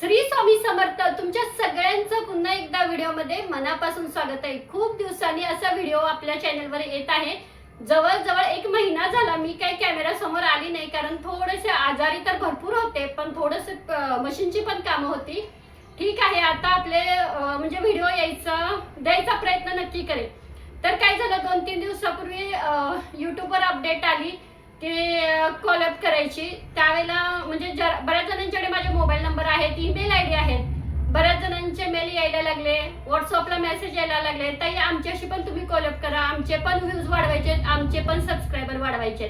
श्री स्वामी समर्थ तुमच्या सगळ्यांचं पुन्हा एकदा व्हिडिओमध्ये मनापासून स्वागत आहे. खूप दिवसांनी असा व्हिडिओ आपल्या चॅनलवर येत आहे. जवळजवळ एक महिना झाला मी काही कॅमेरा समोर आली नाही कारण थोडेसे आजारी तर भरपूर होते पण थोडंसं मशीनची पण कामं होती. ठीक आहे आता आपले म्हणजे व्हिडिओ यायचा द्यायचा प्रयत्न नक्की करेल तर काय झालं दोन तीन दिवसापूर्वी युट्यूबवर अपडेट आली. की कॉलअप करायची. त्यावेळेला म्हणजे जरा बऱ्याच जणांच्याकडे माझे मोबाईल नंबर आहेत ईमेल आय डी आहेत. बऱ्याच जणांचे मेल यायला लागले व्हॉट्सअपला मेसेज यायला लागले. ताई आमच्याशी पण तुम्ही कॉलअप करा. आमचे पण व्ह्यूज वाढवायचे आमचे पण सबस्क्रायबर वाढवायचे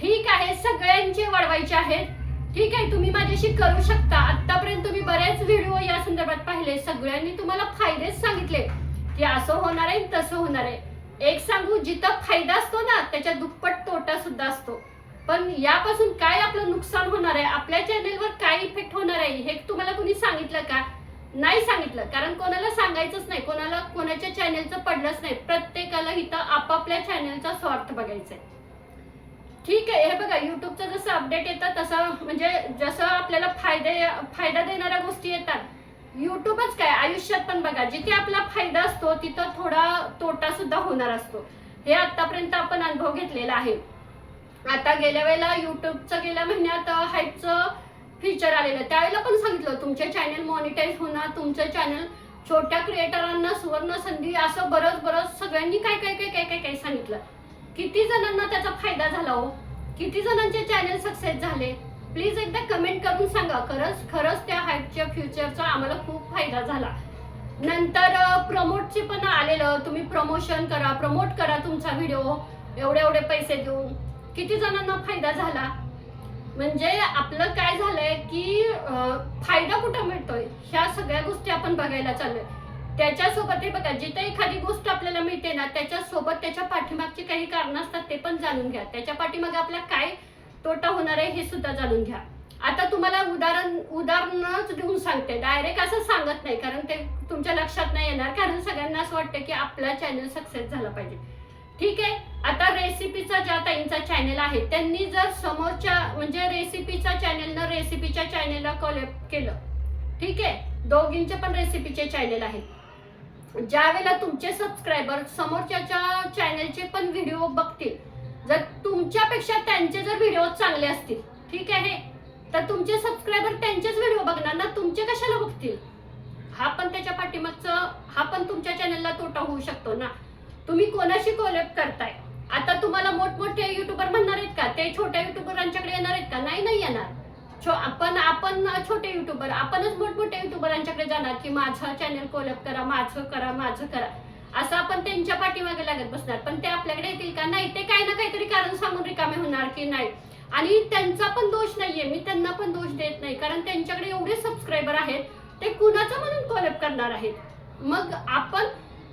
ठीक आहे सगळ्यांचे वाढवायचे आहेत. ठीक आहे तुम्ही माझ्याशी करू शकता. आतापर्यंत तुम्ही बरेच व्हिडिओ या संदर्भात पाहिले. सगळ्यांनी तुम्हाला फायदेच सांगितले. की असं होणार आहे तसं होणार आहे. एक सांगू जिथं फायदा असतो ना त्याच्या दुप्पट तोटा सुद्धा असतो. पण यापासून काय आपलं नुकसान होणार आहे? आपल्या चॅनेलवर काय इफेक्ट होणार आहे? हे तुम्हाला कुणी सांगितलं का? नाही सांगितलं. कारण कोणाला सांगायचंच नाही. कोणाला कोणाच्या चॅनेलचं पडलंच नाही. प्रत्येकाला इथं आपापल्या चॅनेलचा स्वार्थ बघायचा आहे ठीक आहे. हे बघा युट्यूबचं जसं अपडेट येतं तसं म्हणजे जसं आपल्याला फायदे फायदा देणाऱ्या गोष्टी येतात. युट्यूबच काय? आयुष्यात पण बघा जिथे आपला फायदा असतो तिथं थोडा तोटा सुद्धा होणार असतो. हे आतापर्यंत आपण अनुभव घेतलेला आहे. आता गेल्या वेळेला युट्यूबचं गेल्या महिन्यात हाईटचं फीचर आलेलं त्यावेळेला पण सांगितलं तुमचे चॅनल मॉनिटाईज होणार तुमचं चॅनल छोट्या क्रिएटरांना सुवर्ण संधी असं बरंच बरंच सगळ्यांनी काय काय काय काय काय काय सांगितलं. किती जणांना त्याचा फायदा झाला हो? किती जणांचे चॅनल सक्सेस झाले? प्लीज एकदा कमेंट करून सांगा. खरंच खरंच त्या हाईटच्या फ्युचरचा आम्हाला खूप फायदा झाला. नंतर प्रमोटचे पण आलेलं. तुम्ही प्रमोशन करा प्रमोट करा तुमचा व्हिडिओ एवढे एवढे पैसे देऊन. किती जणांना फायदा झाला? म्हणजे आपलं काय झालंय की फायदा कुठं मिळतोय? ह्या सगळ्या गोष्टी आपण बघायला चाललोय. त्याच्यासोबत हे बघा जिथे एखादी गोष्ट आपल्याला मिळते ना त्याच्यासोबत त्याच्या पाठीमागची काही कारण असतात ते पण जाणून घ्या. त्याच्या पाठीमागे आपला काय तोटा होणार आहे हे सुद्धा जाणून घ्या. आता तुम्हाला उदाहरण उदाहरणच देऊन सांगते. डायरेक्ट असं सांगत नाही कारण ते तुमच्या लक्षात नाही येणार. कारण सगळ्यांना असं वाटतं की आपला चॅनल सक्सेस झाला पाहिजे. ठीक आहे? आता रेसिपीचा ज्या ताईंचा चॅनल आहे. त्यांनी जर समोरच्या म्हणजे रेसिपीचा चॅनलनं रेसिपीच्या चॅनलला कॉलेक्ट केलं ठीक आहे? दोघींचे पण रेसिपीचे चॅनल आहेत. ज्या वेळेला तुमचे सबस्क्रायबर समोरच्याच्या चॅनलचे पण व्हिडिओ बघतील जर तुमच्यापेक्षा त्यांचे जर व्हिडिओ चांगले असतील ठीक आहे? तर तुमचे सबस्क्रायबर त्यांचेच व्हिडिओ बघणार ना तुमचे कशाला बघतील? हा पण त्याच्या पाठीमागचं हा पण तुमच्या चॅनलला तोटा होऊ शकतो ना. तुम्ही कोणाशी कोलॅब करताय? आता तुम्हाला मोठमोठे युट्यूबर म्हणणार आहेत का? ते छोट्या युट्यूबरांच्याकडे येणार आहेत का? नाही नाही येणार. छो आपण आपण छोटे युट्यूबर आपणच मोठमोठ्या युट्यूबरांच्याकडे जाणार की माझं चॅनल कोलॅब करा माझं करा माझं करा. असं आपण त्यांच्या पाठीमागे लागत बसणार. पण ते आपल्याकडे येतील का? नाही ते काही ना काहीतरी कारण सांगून रिकामे होणार की नाही. आणि त्यांचा पण दोष नाहीये. मी त्यांना पण दोष देत नाही. कारण त्यांच्याकडे एवढे सबस्क्रायबर आहेत ते कुणाचं म्हणून कॉलअप करणार आहेत? मग आपण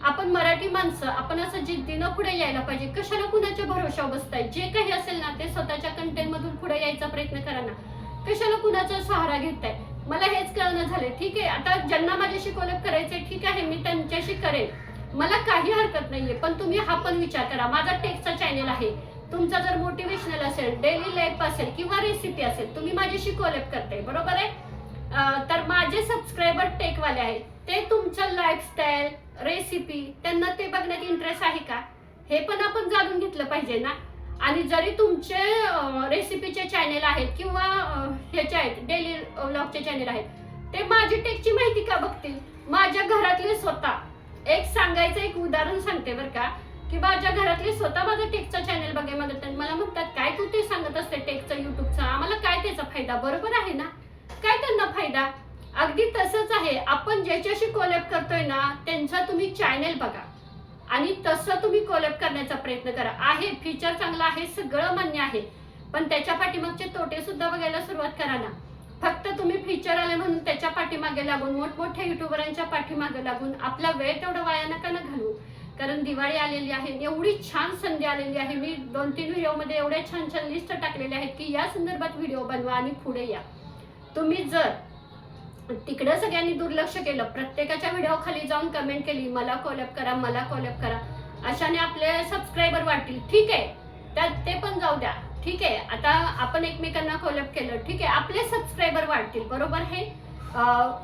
आपण मराठी माणसं आपण असं जिद्दीनं पुढे यायला पाहिजे. कशाला कुणाच्या भरोशावर बसताय? जे काही असेल ना ते स्वतःच्या कंटेंट मधून पुढे यायचा प्रयत्न करा ना. कशाला कुणाचा सहारा घेताय? मला हेच कळणं झालंय. ठीक आहे आता ज्यांना माझ्याशी कोलॅप करायचंय ठीक आहे मी त्यांच्याशी करेन. मला काही हरकत नाहीये पण तुम्ही हा पण विचार करा. माझा टेकचा चॅनल आहे. तुमचा जर मोटिवेशनल असेल डेली लाईफ असेल किंवा रेसिपी असेल तुम्ही माझ्याशी कोलॅप करताय बरोबर आहे? तर माझे सबस्क्रायबर टेकवाले आहेत. ते तुमचं लाईफस्टाईल रेसिपी त्यांना ते बघण्यात इंटरेस्ट आहे का? हे पण आपण जाणून घेतलं पाहिजे ना? आणि जरी तुमचे रेसिपीचे चॅनेल आहेत किंवा ह्याचे आहेत डेली व्लॉगचे चॅनेल आहेत ते माझी टेकची माहिती का बघतील? माझ्या घरातले स्वतः. एक सांगायचं एक उदाहरण सांगते बरं का की माझ्या घरातले स्वतः माझं टेकचं चॅनेल बघाय मागतात मला म्हणतात काय तू ते सांगत असते टेकचं युट्यूबचं आम्हाला काय त्याचा फायदा? बरोबर आहे ना? काय त्यांना फायदा? अगदी तसंच आहे. आपण ज्याच्याशी कोलॅप करतोय ना त्यांचा तुम्ही चॅनेल बघा. आणि तसं तुम्ही कोलॅप करण्याचा प्रयत्न करा. आहे फीचर चांगलं आहे सगळं मान्य आहे. पण त्याच्या पाठीमागचे तोटे सुद्धा बघायला सुरुवात करा ना. फक्त तुम्ही फीचर आले म्हणून त्याच्या पाठीमागे लागून मोठमोठ्या युट्यूबरांच्या पाठीमागे लागून आपला वेळ तेवढा वाया नका ना घालू कारण दिवाळी आलेली आहे एवढी छान संधी आलेली आहे. मी दोन तीन व्हिडिओमध्ये एवढ्या छान छान लिस्ट टाकलेल्या आहेत की या संदर्भात व्हिडिओ बनवा आणि पुढे या. तुम्ही जर तिकडं सगळ्यांनी दुर्लक्ष केलं. प्रत्येकाच्या व्हिडिओ खाली जाऊन कमेंट केली मला कॉलअप करा मला कॉलअप करा. अशाने आपले सबस्क्रायबर वाटतील ठीक आहे. त्यात ते पण जाऊ द्या. ठीक आहे. आता आपण एकमेकांना कॉलअप केलं. ठीक आहे. आपले सबस्क्रायबर वाढतील. बरोबर हे?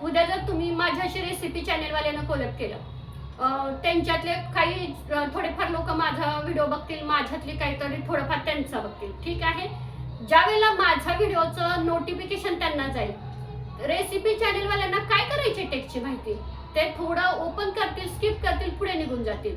उद्या जर तुम्ही माझ्याशी रेसिपी चॅनेलवाल्यानं कोलॅब केलं त्यांच्यातले काही थोडेफार लोक माझा व्हिडिओ बघतील माझ्यातली काहीतरी थोडंफार त्यांचा बघतील. ठीक आहे? ज्या वेळेला माझ्या व्हिडिओचं नोटिफिकेशन त्यांना जाईल रेसिपी चॅनेलवाल्यांना काय करायचे टेकची माहिती? ते थोडं ओपन करतील स्किप करतील पुढे निघून जातील.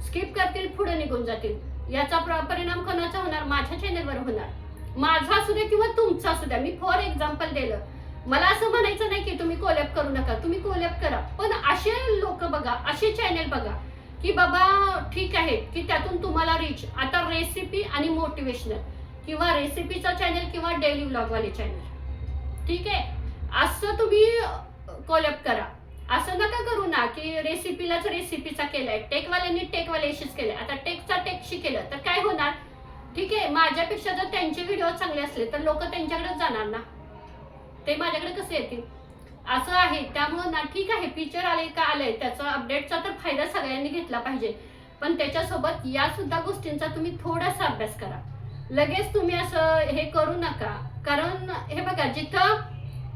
स्किप करतील पुढे निघून जातील. याचा प्र- परिणाम कोणाचा होणार? माझ्या चॅनेलवर होणार. माझा असू दे किंवा तुमचा असू द्या. मी फॉर एक्झाम्पल दिलं. मला असं म्हणायचं नाही की तुम्ही कोलॅप करू नका. तुम्ही कोलॅप करा. पण असे लोक बघा असे चॅनेल बघा की बाबा ठीक आहे की त्यातून तुम्हाला रीच आता रेसिपी आणि मोटिवेशनल किंवा रेसिपीचा चॅनेल किंवा डेली व्लॉगवाले चॅनेल ठीक आहे? असं तुम्ही कोलॅप करा. असं नका करू ना की रेसिपीलाच रेसिपीचा केलाय. टेकवाल्यांनी टेकवाल्याशीच केलाय आता टेकचा टेकशी केलं तर काय होणार? ठीक आहे माझ्यापेक्षा जर त्यांचे व्हिडिओ चांगले असले तर लोक त्यांच्याकडे जाणार ना? ते माझ्याकडे कसे येतील? असं आहे. त्यामुळं ना ठीक आहे फीचर आले का आलंय त्याचा अपडेटचा तर फायदा सगळ्यांनी घेतला पाहिजे. पण त्याच्यासोबत या सुद्धा गोष्टींचा तुम्ही थोडासा अभ्यास करा. लगेच तुम्ही असं हे करू नका. कारण हे बघा जिथं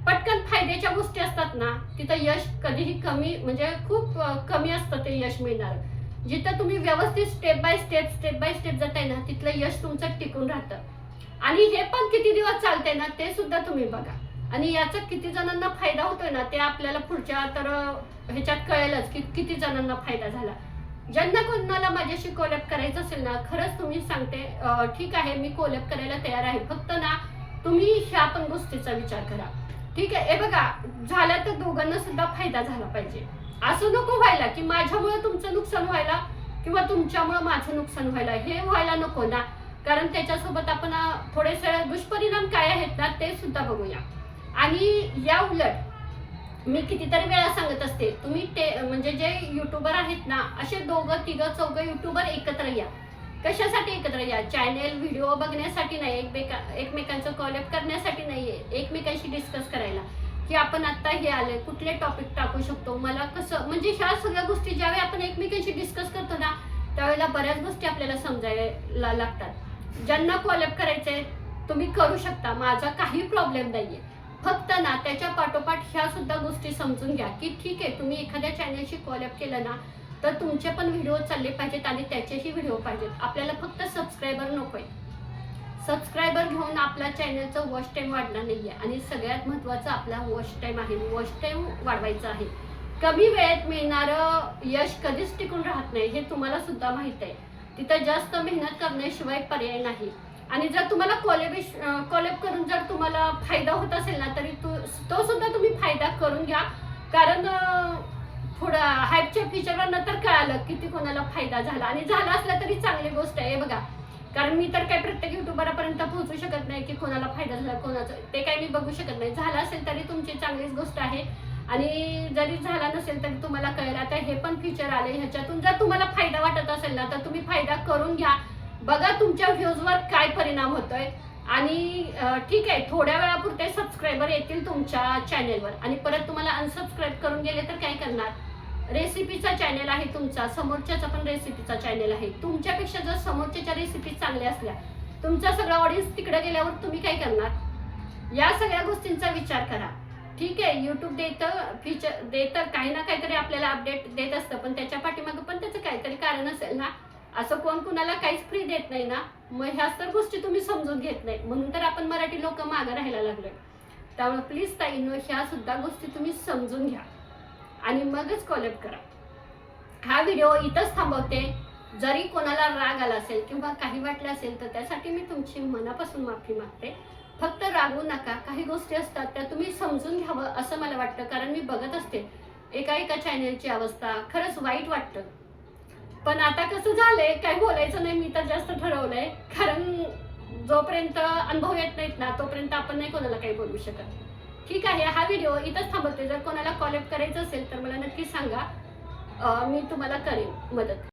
पटकन फायद्याच्या गोष्टी असतात ना तिथं यश कधीही कमी म्हणजे खूप कमी असतं ते यश मिळणार. जिथं तुम्ही व्यवस्थित step by step step by step जाताय ना तिथलं यश तुमचं टिकून राहतं. आणि हे पण किती दिवस चालतंय ना ते सुद्धा तुम्ही बघा. आणि याचा किती जणांना फायदा होतोय ना ते आपल्याला पुढच्या तर ह्याच्यात कळेलच की किती जणांना फायदा झाला. ज्यांना कोणाला माझ्याशी कोलॅप करायचं असेल ना खरंच तुम्ही सांगते ठीक आहे मी कोलॅप करायला तयार आहे. फक्त ना तुम्ही ह्या पण गोष्टीचा विचार करा. ठीक आहे? हे बघा झालं तर दोघांना सुद्धा फायदा झाला पाहिजे. असं नको व्हायला की माझ्यामुळे तुमचं नुकसान व्हायला किंवा तुमच्यामुळे माझं नुकसान व्हायला. हे व्हायला नको ना. कारण त्याच्यासोबत आपण थोडेसे दुष्परिणाम काय आहेत ना ते सुद्धा बघूया. आणि या उलट मी कितीतरी वेळा सांगत असते तुम्ही ते म्हणजे जे युट्यूबर आहेत ना असे दोघं तिघं चौघं युट्यूबर एकत्र या. कशासाठी एकत्र या? चॅनेल व्हिडिओ बघण्यासाठी नाही एकमेका एकमेकांचं कॉलअप करण्यासाठी नाहीये एकमेकांशी डिस्कस करायला. की आपण आता हे आले कुठले टॉपिक टाकू शकतो? मला कसं म्हणजे ह्या सगळ्या गोष्टी ज्यावेळी आपण एकमेकांशी डिस्कस करतो ना त्यावेळेला बऱ्याच गोष्टी आपल्याला समजायला लागतात. ज्यांना कॉलअप करायचंय तुम्ही करू शकता. माझा काही प्रॉब्लेम नाहीये. फक्त ना त्याच्या पाठोपाठ ह्या सुद्धा गोष्टी समजून घ्या. की ठीक आहे तुम्ही एखाद्या चॅनलशी कॉलअप केलं ना तर तुमचे पण व्हिडिओ चालले पाहिजेत आणि त्याचेही व्हिडिओ पाहिजेत. आपल्याला फक्त सबस्क्रायबर नकोय. सबस्क्रायबर घेऊन आपल्या चॅनलचं वॉच टाईम वाढणार नाही आहे आणि सगळ्यात महत्त्वाचं आपला वॉच टाइम आहे. वॉच टाइम वाढवायचा आहे. कमी वेळेत मिळणारं यश कधीच टिकून राहत नाही हे तुम्हाला सुद्धा माहीत आहे. तिथं जास्त मेहनत करण्याशिवाय पर्याय नाही. आणि जर तुम्हाला कॉलेबेश कॉलेब करून जर तुम्हाला फायदा होत असेल ना तरी तो तो सुद्धा तुम्ही फायदा करून घ्या. कारण थोडं हायपच्या फीचरवर नंतर कळालं किती कोणाला फायदा झाला. आणि झाला असला तरी चांगली गोष्ट आहे बघा. कारण मी तर काय प्रत्येक युट्यूबरापर्यंत पोहोचू शकत नाही की कोणाला फायदा झाला कोणाचा. ते काय मी बघू शकत नाही. झाला असेल तरी तुमची चांगलीच गोष्ट आहे. आणि जरी झाला नसेल तरी तुम्हाला कळेल. आता हे पण फीचर आले ह्याच्यातून. जर तुम्हाला फायदा वाटत असेल ना तर तुम्ही फायदा करून घ्या. बघा तुमच्या व्ह्यूजवर काय परिणाम होतोय. आणि ठीक आहे थोड्या वेळापुरते सबस्क्रायबर येतील तुमच्या चॅनेलवर आणि परत तुम्हाला अनसबस्क्राईब करून गेले तर काय करणार? रेसिपीचा चॅनेल आहे तुमचा समोरच्याचा पण रेसिपीचा चॅनेल आहे. तुमच्यापेक्षा जर समोरच्याच्या रेसिपी चांगल्या असल्या तुमचा सगळा ऑडियन्स तिकडे गेल्यावर तुम्ही काय करणार? या सगळ्या गोष्टींचा विचार करा. ठीक आहे यूट्यूब देतं फीचर देतं काही ना काहीतरी आपल्याला अपडेट देत असतं पण त्याच्या पाठीमागं पण त्याचं काहीतरी कारण असेल ना? असं कोण कुणाला काहीच फ्री देत नाही ना? मग ह्याच तर गोष्टी तुम्ही समजून घेत नाही म्हणून तर आपण मराठी लोक मागं राहायला लागलोय. त्यामुळे प्लीज ताईनो ह्या सुद्धा गोष्टी तुम्ही समजून घ्या. आणि मगच कॉलेक्ट करा. हा व्हिडिओ इथंच थांबवते. जरी कोणाला राग आला असेल किंवा काही वाटलं असेल तर त्यासाठी मी तुमची मनापासून माफी मागते. फक्त रागवू नका. काही गोष्टी असतात त्या तुम्ही समजून घ्यावं असं मला वाटतं. कारण मी बघत असते. एका एका चॅनेलची अवस्था. खरंच वाईट वाटतं. पण आता कसं झालंय काय बोलायचं नाही मी तर जास्त ठरवलंय. कारण जोपर्यंत अनुभव येत नाहीत ना तोपर्यंत आपण नाही कोणाला काही बोलू शकत. ठीक आहे हा व्हिडिओ इथंच थांबवते. जर कोणाला कॉलेक्ट करायचं असेल तर मला नक्की सांगा. मी तुम्हाला करेन मदत.